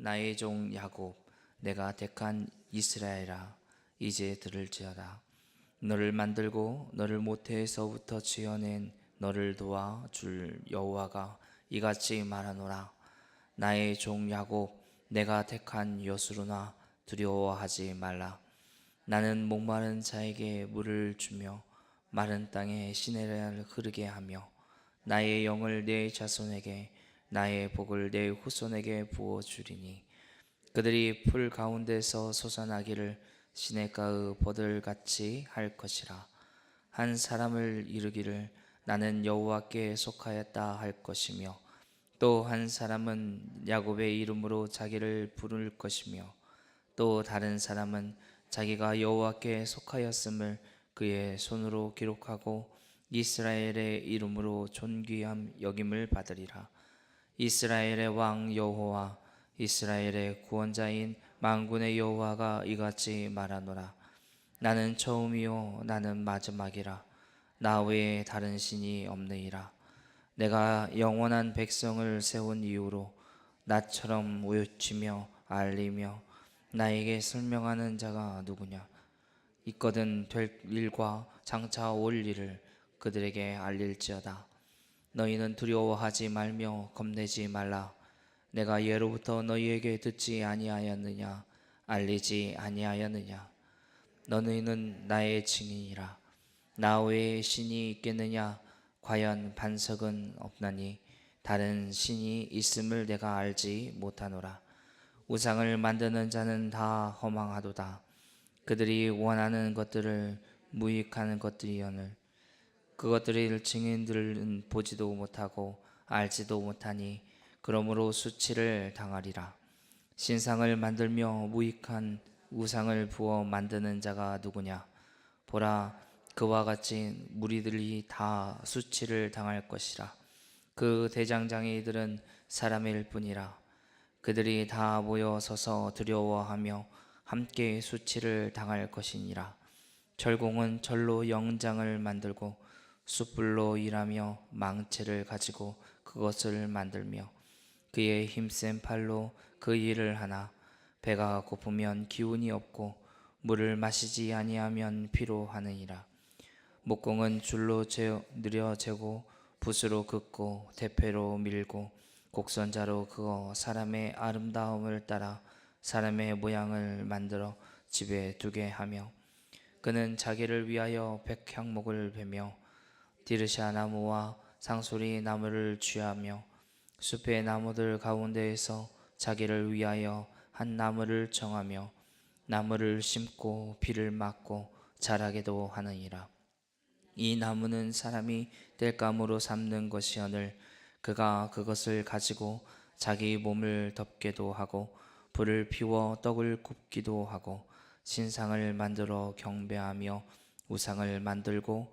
나의 종 야곱 내가 택한 이스라엘아 이제 들을지어다. 너를 만들고 너를 모태에서부터 지어낸 너를 도와 줄 여호와가 이같이 말하노라. 나의 종 야곱 내가 택한 여수로나 두려워하지 말라. 나는 목마른 자에게 물을 주며 마른 땅에 시내를 흐르게 하며 나의 영을 내 자손에게 나의 복을 내 후손에게 부어 주리니 그들이 풀 가운데서 솟아나기를 시냇가의 버들같이 할 것이라. 한 사람을 이르기를 나는 여호와께 속하였다 할 것이며 또 한 사람은 야곱의 이름으로 자기를 부를 것이며 또 다른 사람은 자기가 여호와께 속하였음을 그의 손으로 기록하고 이스라엘의 이름으로 존귀함 여김을 받으리라 이스라엘의 왕 여호와 이스라엘의 구원자인 만군의 여호와가 이같이 말하노라. 나는 처음이요 나는 마지막이라. 나 외에 다른 신이 없느니라. 내가 영원한 백성을 세운 이후로 나처럼 외치며 알리며 나에게 설명하는 자가 누구냐? 있거든 될 일과 장차 올 일을 그들에게 알릴지어다 너희는 두려워하지 말며 겁내지 말라. 내가 예로부터 너희에게 듣지 아니하였느냐 알리지 아니하였느냐. 너희는 나의 증인이라. 나 외에 신이 있겠느냐? 과연 반석은 없나니? 다른 신이 있음을 내가 알지 못하노라. 우상을 만드는 자는 다 허망하도다. 그들이 원하는 것들을 무익하는 것들이여늘 그것들을 증인들은 보지도 못하고 알지도 못하니 그러므로 수치를 당하리라. 신상을 만들며 무익한 우상을 부어 만드는 자가 누구냐? 보라 그와 같이 무리들이 다 수치를 당할 것이라. 그 대장장이들은 사람일 뿐이라. 그들이 다 모여 서서 두려워하며 함께 수치를 당할 것이니라. 절공은 절로 영장을 만들고 숯불로 일하며 망치를 가지고 그것을 만들며 그의 힘센 팔로 그 일을 하나 배가 고프면 기운이 없고 물을 마시지 아니하면 피로하느니라. 목공은 줄로 재, 느려 재고 붓으로 긋고 대패로 밀고 곡선자로 그어 사람의 아름다움을 따라 사람의 모양을 만들어 집에 두게 하며 그는 자기를 위하여 백향목을 베며 디르샤 나무와 상소리 나무를 취하며 숲의 나무들 가운데에서 자기를 위하여 한 나무를 정하며 나무를 심고 비를 맞고 자라게도 하느니라. 이 나무는 사람이 땔감으로 삼는 것이오늘 그가 그것을 가지고 자기 몸을 덮게도 하고 불을 피워 떡을 굽기도 하고 신상을 만들어 경배하며 우상을 만들고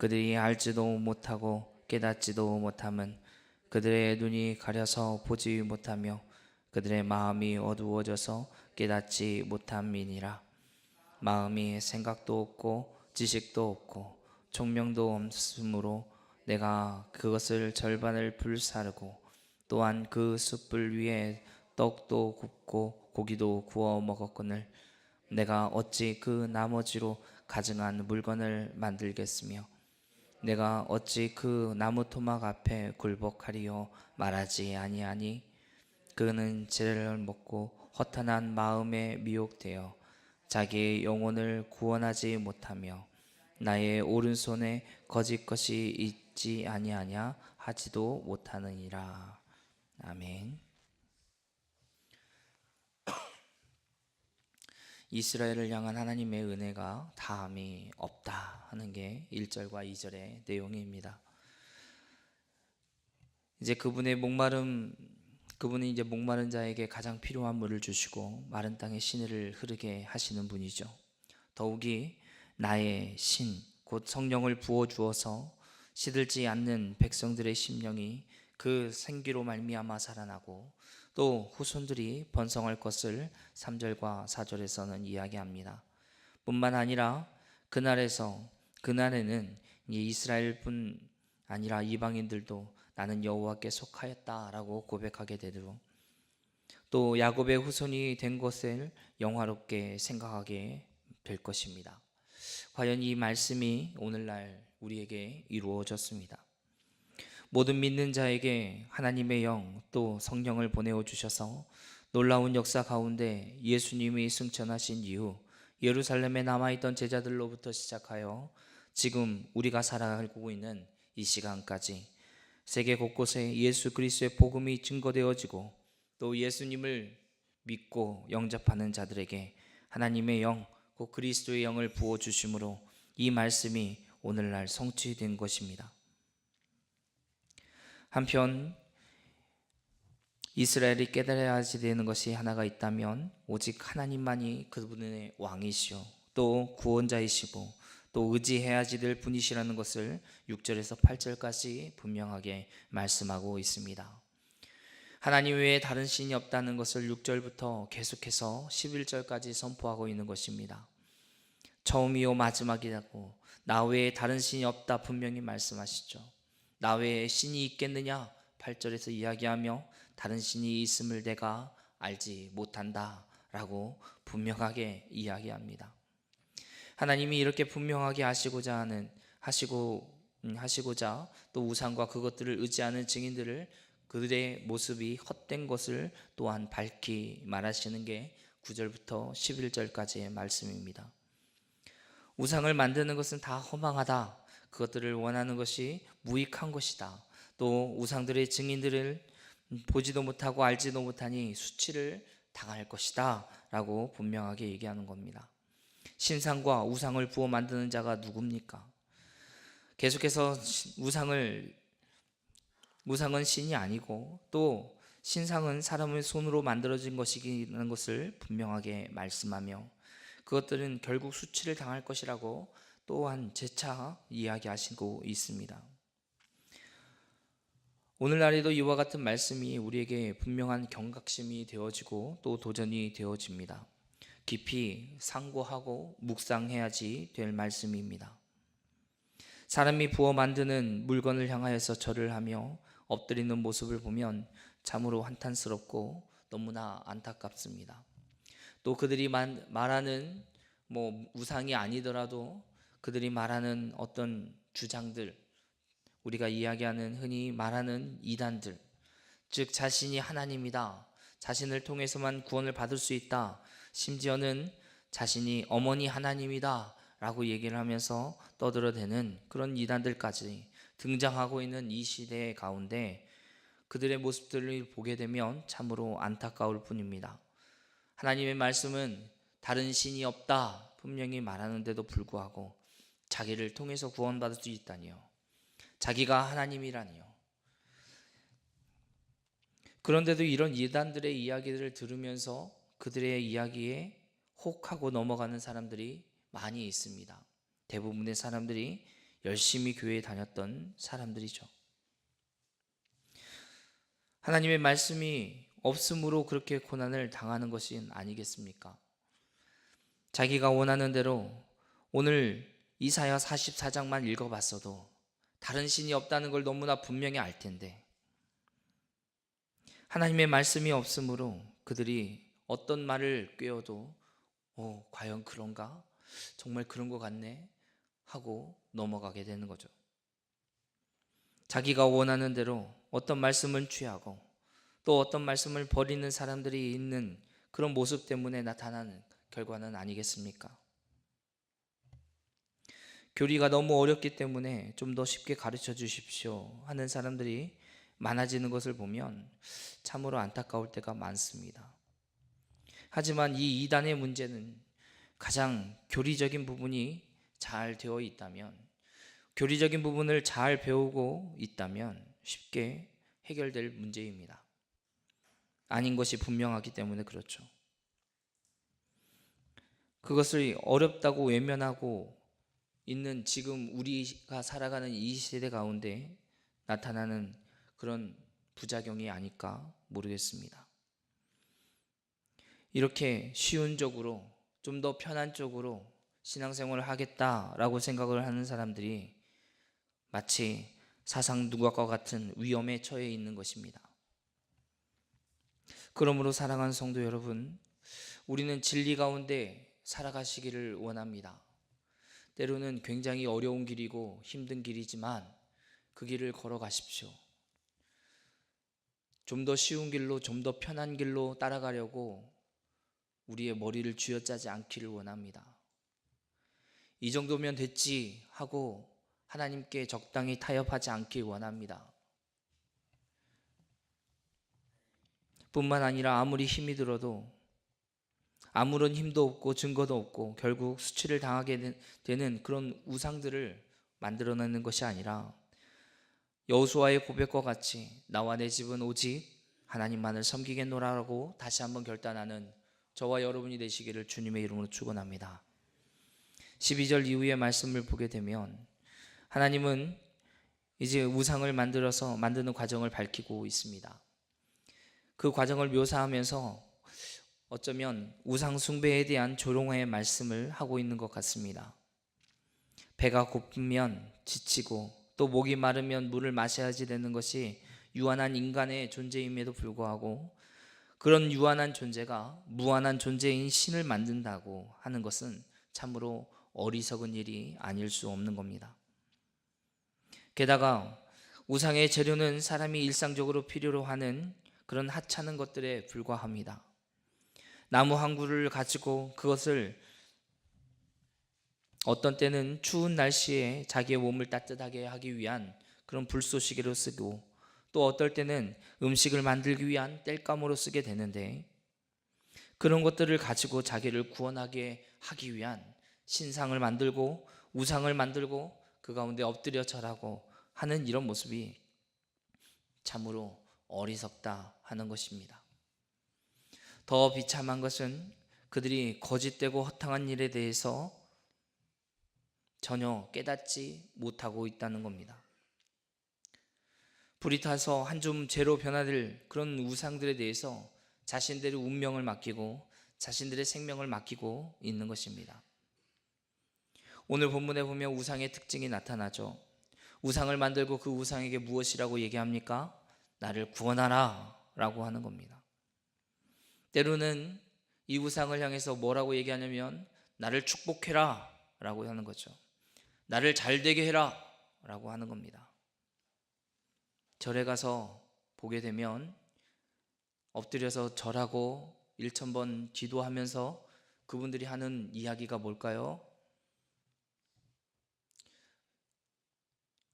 그들이 알지도 못하고 깨닫지도 못함은 그들의 눈이 가려서 보지 못하며 그들의 마음이 어두워져서 깨닫지 못함이니라. 마음이 생각도 없고 지식도 없고 총명도 없으므로 내가 그것을 절반을 불사르고 또한 그 숯불 위에 떡도 굽고 고기도 구워 먹었거늘 내가 어찌 그 나머지로 가증한 물건을 만들겠으며 내가 어찌 그 나무 토막 앞에 굴복하리요 말하지 아니하니 그는 죄를 먹고 허탄한 마음에 미혹되어 자기의 영혼을 구원하지 못하며 나의 오른손에 거짓 것이 있지 아니하냐 하지도 못하느니라 아멘. 이스라엘을 향한 하나님의 은혜가 다함이 없다 하는 게 1절과 2절의 내용입니다. 이제 그분의 목마름 그분은 이제 목마른 자에게 가장 필요한 물을 주시고 마른 땅에 시내를 흐르게 하시는 분이죠. 더욱이 나의 신, 곧 성령을 부어 주어서 시들지 않는 백성들의 심령이 그 생기로 말미암아 살아나고 또 후손들이 번성할 것을 3절과 4절에서는 이야기합니다. 뿐만 아니라 그날에서 그날에는 이 이스라엘뿐 아니라 이방인들도 나는 여호와께 속하였다라고 고백하게 되도록 또 야곱의 후손이 된 것을 영화롭게 생각하게 될 것입니다. 과연 이 말씀이 오늘날 우리에게 이루어졌습니다. 모든 믿는 자에게 하나님의 영 또 성령을 보내어 주셔서 놀라운 역사 가운데 예수님이 승천하신 이후 예루살렘에 남아있던 제자들로부터 시작하여 지금 우리가 살아가고 있는 이 시간까지 세계 곳곳에 예수 그리스도의 복음이 증거되어지고 또 예수님을 믿고 영접하는 자들에게 하나님의 영, 곧 그리스도의 영을 부어 주심으로 이 말씀이 오늘날 성취된 것입니다. 한편 이스라엘이 깨달아야 되는 것이 하나가 있다면 오직 하나님만이 그분의 왕이시오 또 구원자이시고 또 의지해야지 될 분이시라는 것을 6절에서 8절까지 분명하게 말씀하고 있습니다. 하나님 외에 다른 신이 없다는 것을 6절부터 계속해서 11절까지 선포하고 있는 것입니다. 처음이요 마지막이라고 나 외에 다른 신이 없다 분명히 말씀하시죠. 나 외에 신이 있겠느냐? 8절에서 이야기하며 다른 신이 있음을 내가 알지 못한다 라고 분명하게 이야기합니다. 하나님이 이렇게 분명하게 하시고자 하는 하시고 음, 하시고자 또 우상과 그것들을 의지하는 증인들을 그들의 모습이 헛된 것을 또한 밝히 말하시는 게 9절부터 11절까지의 말씀입니다. 우상을 만드는 것은 다 허망하다. 그것들을 원하는 것이 무익한 것이다. 또 우상들의 증인들을 보지도 못하고 알지도 못하니 수치를 당할 것이다. 라고 분명하게 얘기하는 겁니다. 신상과 우상을 부어 만드는 자가 누굽니까? 계속해서 우상을 우상은 신이 아니고 또 신상은 사람의 손으로 만들어진 것이라는 것을 분명하게 말씀하며 그것들은 결국 수치를 당할 것이라고 또한 재차 이야기하시고 있습니다. 오늘날에도 이와 같은 말씀이 우리에게 분명한 경각심이 되어지고 또 도전이 되어집니다. 깊이 상고하고 묵상해야지 될 말씀입니다. 사람이 부어 만드는 물건을 향하여서 절을 하며 엎드리는 모습을 보면 참으로 한탄스럽고 너무나 안타깝습니다. 또 그들이 말하는 뭐 우상이 아니더라도 그들이 말하는 어떤 주장들 우리가 이야기하는 흔히 말하는 이단들 즉 자신이 하나님이다. 자신을 통해서만 구원을 받을 수 있다. 심지어는 자신이 어머니 하나님이다. 라고 얘기를 하면서 떠들어대는 그런 이단들까지 등장하고 있는 이 시대 가운데 그들의 모습들을 보게 되면 참으로 안타까울 뿐입니다. 하나님의 말씀은 다른 신이 없다 분명히 말하는데도 불구하고 자기를 통해서 구원받을 수 있다니요. 자기가 하나님이라니요. 그런데도 이런 이단들의 이야기들을 들으면서 그들의 이야기에 혹하고 넘어가는 사람들이 많이 있습니다. 대부분의 사람들이 열심히 교회에 다녔던 사람들이죠. 하나님의 말씀이 없음으로 그렇게 고난을 당하는 것이 아니겠습니까? 자기가 원하는 대로 오늘 이사야 44장만 읽어봤어도 다른 신이 없다는 걸 너무나 분명히 알 텐데 하나님의 말씀이 없으므로 그들이 어떤 말을 꿰어도 어, 과연 그런가? 정말 그런 것 같네? 하고 넘어가게 되는 거죠. 자기가 원하는 대로 어떤 말씀을 취하고 또 어떤 말씀을 버리는 사람들이 있는 그런 모습 때문에 나타나는 결과는 아니겠습니까? 교리가 너무 어렵기 때문에 좀 더 쉽게 가르쳐 주십시오 하는 사람들이 많아지는 것을 보면 참으로 안타까울 때가 많습니다. 하지만 이 이단의 문제는 가장 교리적인 부분이 잘 되어 있다면, 교리적인 부분을 잘 배우고 있다면 쉽게 해결될 문제입니다. 아닌 것이 분명하기 때문에 그렇죠. 그것을 어렵다고 외면하고 있는 지금 우리가 살아가는 이 시대 가운데 나타나는 그런 부작용이 아닐까 모르겠습니다. 이렇게 쉬운 쪽으로 좀 더 편한 쪽으로 신앙생활을 하겠다라고 생각을 하는 사람들이 마치 사상 누각과 같은 위험에 처해 있는 것입니다. 그러므로 사랑하는 성도 여러분, 우리는 진리 가운데 살아가시기를 원합니다. 때로는 굉장히 어려운 길이고 힘든 길이지만 그 길을 걸어가십시오. 좀 더 쉬운 길로, 좀 더 편한 길로 따라가려고 우리의 머리를 쥐어짜지 않기를 원합니다. 이 정도면 됐지 하고 하나님께 적당히 타협하지 않길 원합니다. 뿐만 아니라 아무리 힘이 들어도 아무런 힘도 없고 증거도 없고 결국 수치를 당하게 되는 그런 우상들을 만들어내는 것이 아니라 여호수아의 고백과 같이 나와 내 집은 오직 하나님만을 섬기겠노라라고 다시 한번 결단하는 저와 여러분이 되시기를 주님의 이름으로 축원합니다. 12절 이후의 말씀을 보게 되면 하나님은 이제 우상을 만들어서 만드는 과정을 밝히고 있습니다. 그 과정을 묘사하면서 어쩌면 우상 숭배에 대한 조롱의 말씀을 하고 있는 것 같습니다. 배가 고프면 지치고 또 목이 마르면 물을 마셔야지 되는 것이 유한한 인간의 존재임에도 불구하고 그런 유한한 존재가 무한한 존재인 신을 만든다고 하는 것은 참으로 어리석은 일이 아닐 수 없는 겁니다. 게다가 우상의 재료는 사람이 일상적으로 필요로 하는 그런 하찮은 것들에 불과합니다. 나무 한 그루를 가지고 그것을 어떤 때는 추운 날씨에 자기의 몸을 따뜻하게 하기 위한 그런 불쏘시개로 쓰고 또 어떨 때는 음식을 만들기 위한 땔감으로 쓰게 되는데 그런 것들을 가지고 자기를 구원하게 하기 위한 신상을 만들고 우상을 만들고 그 가운데 엎드려 절하고 하는 이런 모습이 참으로 어리석다 하는 것입니다. 더 비참한 것은 그들이 거짓되고 허탕한 일에 대해서 전혀 깨닫지 못하고 있다는 겁니다. 불이 타서 한줌 재로 변화될 그런 우상들에 대해서 자신들의 운명을 맡기고 자신들의 생명을 맡기고 있는 것입니다. 오늘 본문에 보면 우상의 특징이 나타나죠. 우상을 만들고 그 우상에게 무엇이라고 얘기합니까? 나를 구원하라 라고 하는 겁니다. 때로는 이 우상을 향해서 뭐라고 얘기하냐면 나를 축복해라 라고 하는 거죠. 나를 잘 되게 해라 라고 하는 겁니다. 절에 가서 보게 되면 엎드려서 절하고 1천번 기도하면서 그분들이 하는 이야기가 뭘까요?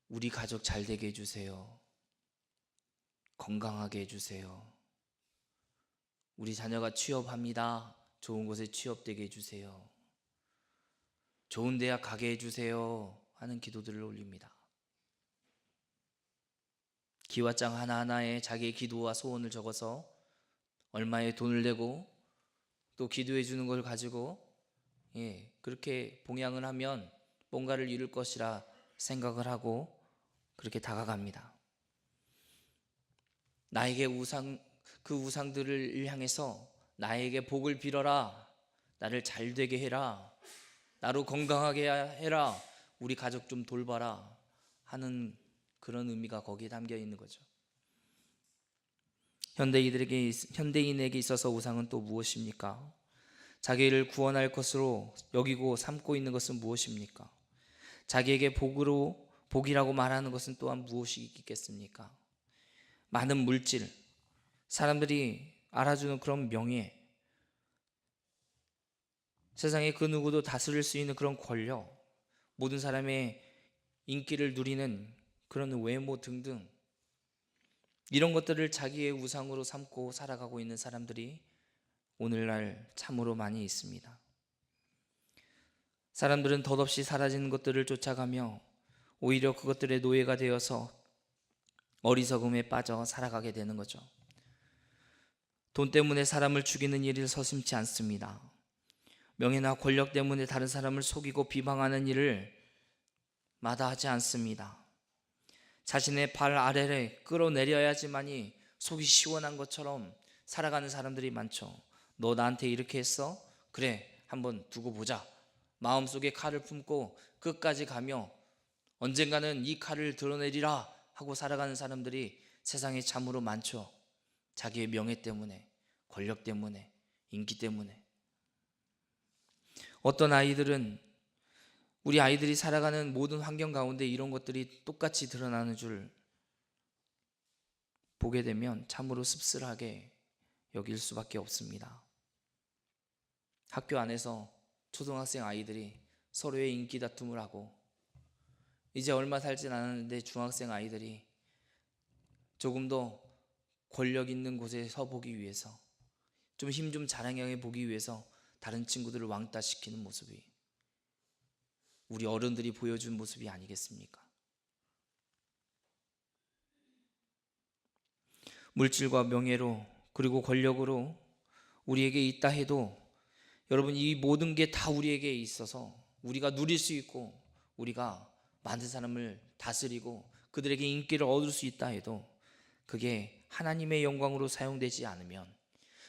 우리 가족 잘 되게 해주세요. 건강하게 해주세요. 우리 자녀가 취업합니다. 좋은 곳에 취업되게 해주세요. 좋은 대학 가게 해주세요. 하는 기도들을 올립니다. 기와장 하나하나에 자기의 기도와 소원을 적어서 얼마의 돈을 내고 또 기도해 주는 걸 가지고 예, 그렇게 봉양을 하면 뭔가를 이룰 것이라 생각을 하고 그렇게 다가갑니다. 나에게 우상 그 우상들을 향해서 나에게 복을 빌어라. 나를 잘 되게 해라. 나로 건강하게 해라. 우리 가족 좀 돌봐라. 하는 그런 의미가 거기에 담겨 있는 거죠. 현대인들에게 현대인에게 있어서 우상은 또 무엇입니까? 자기를 구원할 것으로 여기고 삼고 있는 것은 무엇입니까? 자기에게 복으로 복이라고 말하는 것은 또한 무엇이 있겠습니까? 많은 물질, 사람들이 알아주는 그런 명예, 세상에 그 누구도 다스릴 수 있는 그런 권력, 모든 사람의 인기를 누리는 그런 외모 등등 이런 것들을 자기의 우상으로 삼고 살아가고 있는 사람들이 오늘날 참으로 많이 있습니다. 사람들은 덧없이 사라지는 것들을 쫓아가며 오히려 그것들의 노예가 되어서 어리석음에 빠져 살아가게 되는 거죠. 돈 때문에 사람을 죽이는 일을 서슴지 않습니다. 명예나 권력 때문에 다른 사람을 속이고 비방하는 일을 마다하지 않습니다. 자신의 발 아래를 끌어내려야지만이 속이 시원한 것처럼 살아가는 사람들이 많죠. 너 나한테 이렇게 했어? 그래, 한번 두고 보자. 마음속에 칼을 품고 끝까지 가며 언젠가는 이 칼을 드러내리라 하고 살아가는 사람들이 세상에 참으로 많죠. 자기의 명예 때문에, 권력 때문에, 인기 때문에. 어떤 아이들은 우리 아이들이 살아가는 모든 환경 가운데 이런 것들이 똑같이 드러나는 줄 보게 되면 참으로 씁쓸하게 여길 수밖에 없습니다. 학교 안에서 초등학생 아이들이 서로의 인기 다툼을 하고 이제 얼마 살진 않았는데 중학생 아이들이 조금 더 권력 있는 곳에 서 보기 위해서 좀 힘 좀 자랑해 보기 위해서 다른 친구들을 왕따 시키는 모습이 우리 어른들이 보여준 모습이 아니겠습니까? 물질과 명예로 그리고 권력으로 우리에게 있다 해도 여러분 이 모든 게 다 우리에게 있어서 우리가 누릴 수 있고 우리가 많은 사람을 다스리고 그들에게 인기를 얻을 수 있다 해도 그게 하나님의 영광으로 사용되지 않으면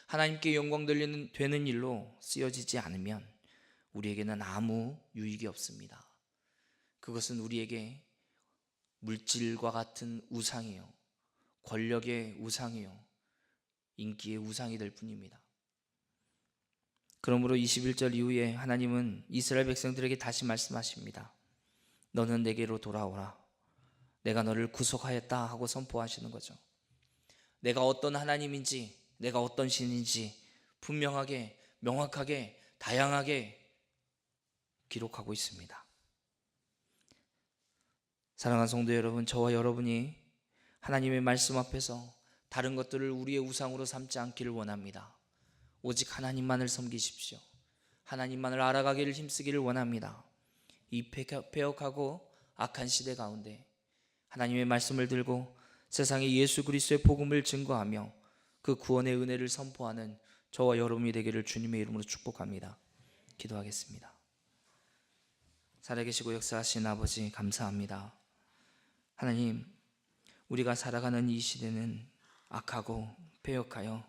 하나님께 영광 되는 되는 일로 쓰여지지 않으면 우리에게는 아무 유익이 없습니다. 그것은 우리에게 물질과 같은 우상이요. 권력의 우상이요. 인기의 우상이 될 뿐입니다. 그러므로 21절 이후에 하나님은 이스라엘 백성들에게 다시 말씀하십니다. 너는 내게로 돌아오라. 내가 너를 구속하였다 하고 선포하시는 거죠. 내가 어떤 하나님인지, 내가 어떤 신인지 분명하게, 명확하게, 다양하게 기록하고 있습니다. 사랑하는 성도 여러분, 저와 여러분이 하나님의 말씀 앞에서 다른 것들을 우리의 우상으로 삼지 않기를 원합니다. 오직 하나님만을 섬기십시오. 하나님만을 알아가기를 힘쓰기를 원합니다. 이 폐역하고 악한 시대 가운데 하나님의 말씀을 들고 세상에 예수 그리스도의 복음을 증거하며 그 구원의 은혜를 선포하는 저와 여러분이 되기를 주님의 이름으로 축복합니다. 기도하겠습니다. 살아계시고 역사하신 아버지 감사합니다. 하나님, 우리가 살아가는 이 시대는 악하고 폐역하여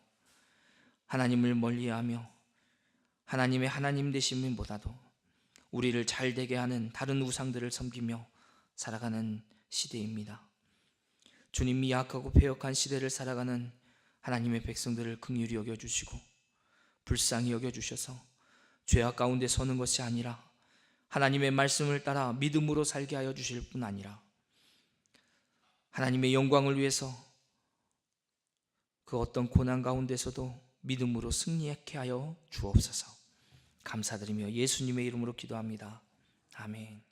하나님을 멀리하며 하나님의 하나님 되심보다도 우리를 잘 되게 하는 다른 우상들을 섬기며 살아가는 시대입니다. 주님이 약하고 폐역한 시대를 살아가는 하나님의 백성들을 긍휼히 여겨 주시고 불쌍히 여겨 주셔서 죄악 가운데 서는 것이 아니라 하나님의 말씀을 따라 믿음으로 살게 하여 주실 뿐 아니라 하나님의 영광을 위해서 그 어떤 고난 가운데서도 믿음으로 승리하게 하여 주옵소서. 감사드리며 예수님의 이름으로 기도합니다. 아멘.